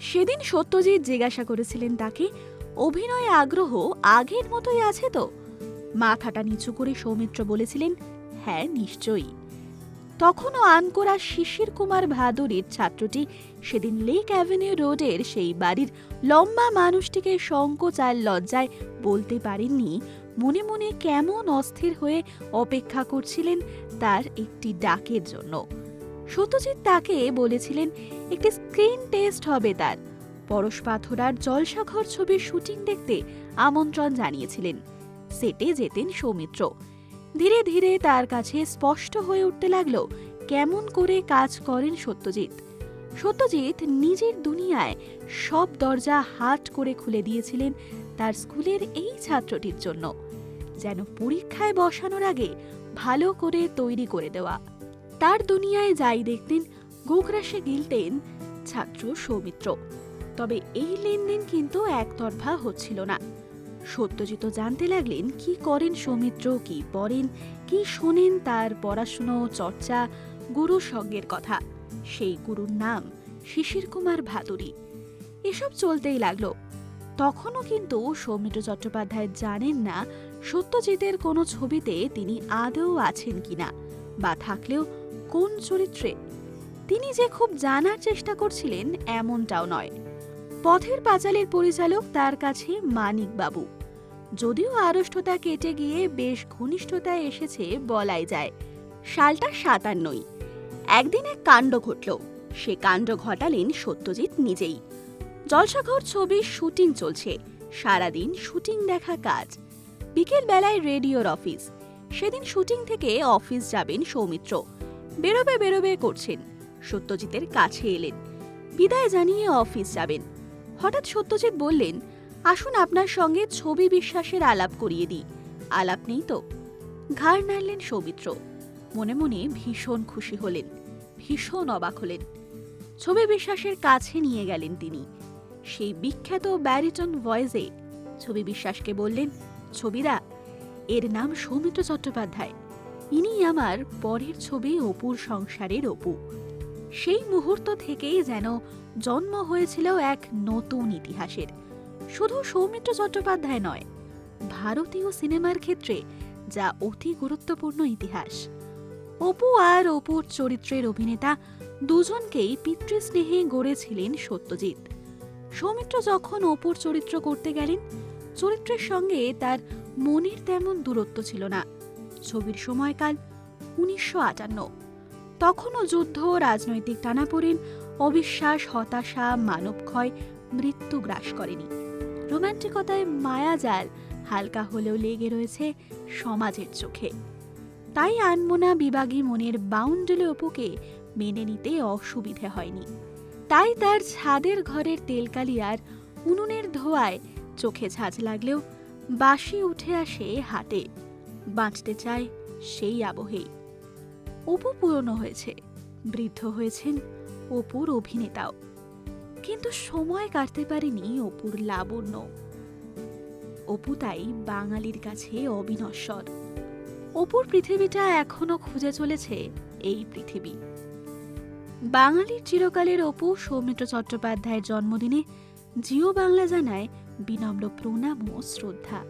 সেদিন সত্যজিৎ জিজ্ঞাসা করেছিলেন তাকে অভিনয়ে আগ্রহ আগের মতোই আছে তো? মাথাটা নিচু করে সৌমিত্র বলেছিলেন হ্যাঁ নিশ্চয়ই। তখনও আনকোরা শিশির কুমার ভাদুরীর ছাত্রটি সেদিন লেক অ্যাভিনিউ রোডের সেই বাড়ির লম্বা মানুষটিকে সংকোচ আর লজ্জায় বলতে পারেননি, মনে মনে কেমন অস্থির হয়ে অপেক্ষা করছিলেন তার একটি ডাকের জন্য। সত্যজিৎ তাকে বলেছিলেন, একটি স্ক্রিন টেস্ট হবে তার। পরশ পাথরার জলসাঘর ছবির শুটিং দেখতে আমন্ত্রণ জানিয়েছিলেন। সেটে যেতেন সৌমিত্র। ধীরে ধীরে তার কাছে স্পষ্ট হয়ে উঠতে লাগল, কেমন করে কাজ করেন সত্যজিৎ? সত্যজিৎ নিজের দুনিয়ায় সব দরজা হাট করে খুলে দিয়েছিলেন তার স্কুলের এই ছাত্রটির জন্য, যেন পরীক্ষায় বসানোর আগে ভালো করে তৈরি করে দেওয়া। তার দুনিয়ায় যাই দেখতেন গোগ্রাসে গিলতেন ছাত্র সৌমিত্র। তবে এই লেনদেন কিন্তু একতরফা হচ্ছিল না। সত্যজিৎ জানতে লাগলেন, কি করেন সৌমিত্র, কি পড়েন, কি শোনেন তার পড়াশুনো, চর্চা, গুরু সঙ্গের কথা। সেই গুরুর নাম শিশির কুমার ভাদুরী। এসব চলতেই লাগল। তখনও কিন্তু সৌমিত্র চট্টোপাধ্যায় জানেন না সত্যজিতের কোনো ছবিতে তিনি আদৌ আছেন কিনা বা থাকলেও কোন চরিত্রে? তিনি যে খুব জানার চেষ্টা করছিলেন, এমনটাও নয়। পথের পাঁচালীর পরিচালক তার কাছে মানিক বাবু। যদিও আড়ষ্টতা কেটে গিয়ে বেশ ঘনিষ্ঠতায় এসেছে বলাই যায়। সালটা সাতান্নই। একদিন এক কাণ্ড ঘটল। সে কাণ্ড ঘটালেন সত্যজিৎ নিজেই। জলসাঘর ছবির শুটিং চলছে। সারাদিন শুটিং দেখা কাজ। বিকেল বেলায় রেডিওর অফিস। সেদিন শুটিং থেকে অফিস যাবেন সৌমিত্র। বেরোবে বেরোবে করছেন। সত্যজিতের কাছে এলেন। বিদায় জানিয়ে অফিস যাবেন। হঠাৎ সত্যজিৎ বললেন, আসুন আপনার সঙ্গে ছবি বিশ্বাসের আলাপ করিয়ে দিই। আলাপ নেই তো? ঘাড় নাড়লেন সৌমিত্র। মনে মনে ভীষণ খুশি হলেন, ভীষণ অবাক হলেন। ছবি বিশ্বাসের কাছে নিয়ে গেলেন তিনি। সেই বিখ্যাত ব্যারিটন ভয়েসে ছবি বিশ্বাসকে বললেন ছবিরা এর নাম সৌমিত্র চট্টোপাধ্যায়। ইনি আমার পরের ছবি অপুর সংসারের অপু। সেই মুহূর্ত থেকেই যেন জন্ম হয়েছিল এক নতুন ইতিহাসের। শুধু সৌমিত্র চট্টোপাধ্যায় নয়, ভারতীয় সিনেমার ক্ষেত্রে যা অতি গুরুত্বপূর্ণ ইতিহাস। অপু আর অপুর চরিত্রের অভিনেতা দুজনকেই পিতৃস্নেহে গড়েছিলেন সত্যজিৎ। সৌমিত্র যখন অপুর চরিত্র করতে গেলেন, চরিত্রের সঙ্গে তার মনের তেমন দূরত্ব ছিল না। ছবির সময়কাল উনিশশো আটান্ন। তখনও যুদ্ধ রাজনৈতিক টানাপোড়েন, অবিশ্বাস, হতাশা, মানবক্ষয় মৃত্যু গ্রাস করেনি। রোমান্টিকতায় মায়াজাল হালকা হলেও লেগে রয়েছে সমাজের চোখে। তাই আনমোনা বিভাগী মনের বাউন্ডলে অপুকে মেনে নিতে অসুবিধে হয়নি। তাই তার ছাদের ঘরের তেলকালি আর উনুনের ধোয়ায় চোখে ঝাঁঝ লাগলেও বাসি উঠে আসে হাটে বাঁচতে চায় সেই আবহেই। অপু পুরনো হয়েছে, বৃদ্ধ হয়েছেন অপুর অভিনেতাও। কিন্তু সময় কাটতে পারেনি অপুর লাবণ্য। অপু তাই বাঙালির কাছে অবিনশ্বর। অপুর পৃথিবীটা এখনও খুঁজে চলেছে এই পৃথিবী। বাঙালির চিরকালের অপু সৌমিত্র চট্টোপাধ্যায়ের জন্মদিনে জিও বাংলা জানায় বিনম্র প্রণাম ও শ্রদ্ধা।